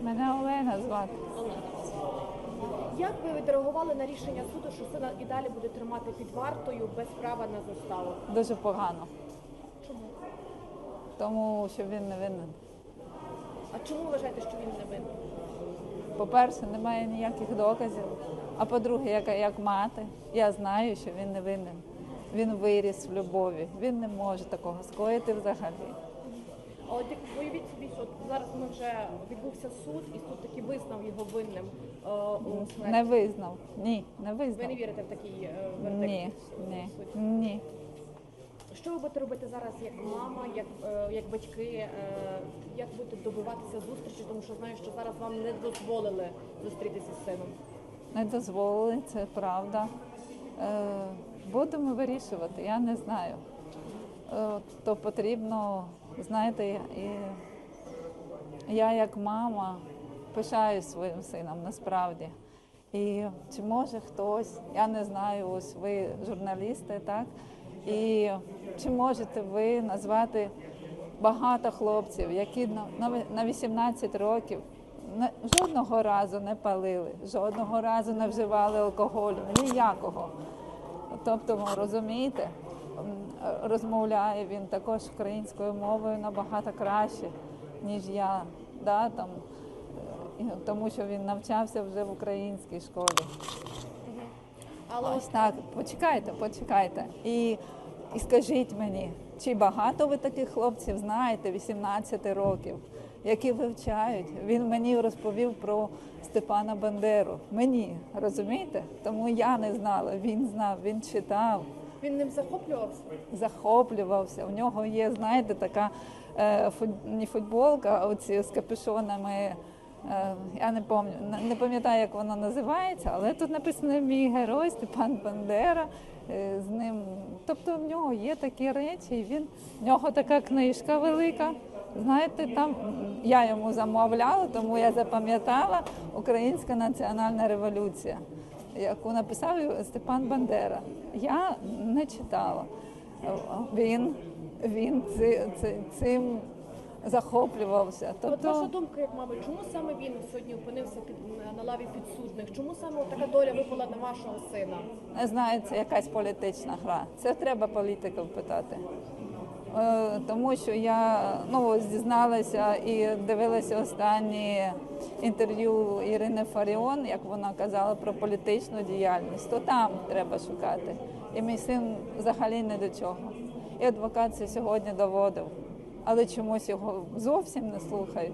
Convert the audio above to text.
Мене Олена звати. Як ви відреагували на рішення суду, що сина і далі буде тримати під вартою без права на заставу? Дуже погано, Чому? тому що він не винен. А чому вважаєте, що він не винен? По-перше, немає ніяких доказів. А по-друге, як, як мати, я знаю, що він не винен. Він виріс в любові. Він не може такого скоїти взагалі. А от як уявіть собі, що от зараз ми вже відбувся суд, і суд таки визнав його винним е, у смерті. Не визнав. Ні, не Ви визнав. не вірите в такий е, вердикт? Ні, ні, ні. Що ви будете робити зараз як мама, як, е, як батьки? Е, як будете добиватися зустрічі? Тому що знаю, що зараз вам не дозволили зустрітися з сином. Не дозволили, це правда. Е, будемо вирішувати, я не знаю. Е, то потрібно, знаєте, і я як мама пишаюсь своїм сином насправді. І чи може хтось, я не знаю, ось ви журналісти, так? І чи можете ви назвати багато хлопців, які на- на на 18 років жодного разу не палили, жодного разу не вживали алкоголю, ніякого. Тобто, ви розумієте, розмовляє він також українською мовою набагато краще, ніж я. Да, там, е, тому що він навчався вже в українській школі. Але Ось так, почекайте, почекайте. І, і скажіть мені, чи багато ви таких хлопців знаєте 18 років, які вивчають? Він мені розповів про Степана Бандеру. Мені, розумієте? Тому я не знала, він знав, він читав, він ним захоплювався. захоплювався. У нього є, знаєте, така е, фут- футболка, оці з капюшонами. Е, Я не пам'ятаю, не пам'ятаю, як вона називається, але тут написано мій герой Степан Бандера. Е, З ним, тобто в нього є такі речі, і він в нього така книжка велика. Знаєте, там я йому замовляла, тому я запам'ятала Українська національна революція, яку написав Степан Бандера. Я не читала. Він, він ци- ци- цим захоплювався. От ваша Тобто, думка, як мами, чому саме він сьогодні опинився під на лаві підсудних? Чому саме така доля випала на вашого сина? не знаю, це якась політична гра. Це треба політиків питати. Е, Тому що я ну, дізналася і дивилася останні інтерв'ю Ірини Фаріон, як вона казала про політичну діяльність, то там треба шукати. І мій син взагалі не до чого. І адвокат це сьогодні доводив, але чомусь його зовсім не слухають.